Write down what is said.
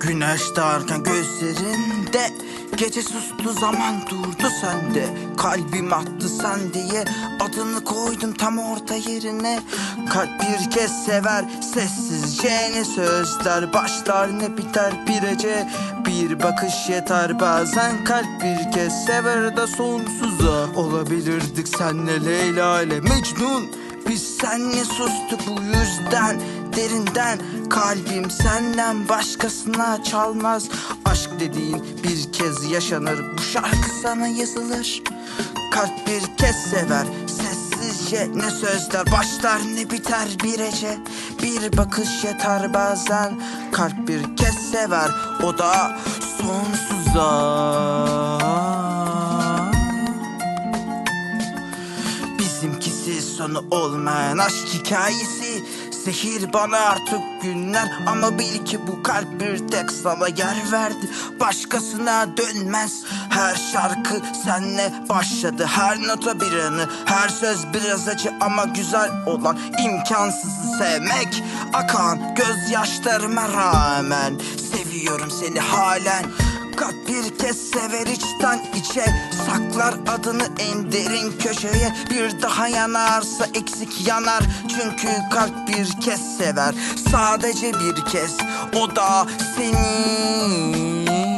Güneş doğarken gözlerinde Gece sustu zaman durdu sende. Kalbim attı sen diye Adını koydum tam orta yerine. Kalp bir kez sever Sessizce ne sözler Başlar ne biter bir ece Bir bakış yeter bazen Kalp bir kez sever de sonsuza. Olabilirdik senle Leyla ile Mecnun biz senle sustuk bu yüzden Derinden. Kalbim senden başkasına çalmaz. Aşk dediğin bir kez yaşanır. Bu şarkı sana yazılır. Kalp bir kez sever. Sessizce ne sözler başlar ne biter bir ece Bir bakış yeter bazen. Kalp bir kez sever. O da sonsuza Bizimkisi sonu olmayan aşk hikayesi. Zehir bana artık günler Ama bil ki bu kalp bir tek sana yer verdi. Başkasına dönmez. Her şarkı senle başladı. Her nota bir anı Her söz biraz acı ama güzel olan imkansızı sevmek. Akan gözyaşlarıma rağmen Seviyorum seni halen. Kalp bir kez sever içten içe Saklar adını en derin köşeye. Bir daha yanarsa eksik yanar Çünkü kalp bir kez sever. Sadece bir kez O da seni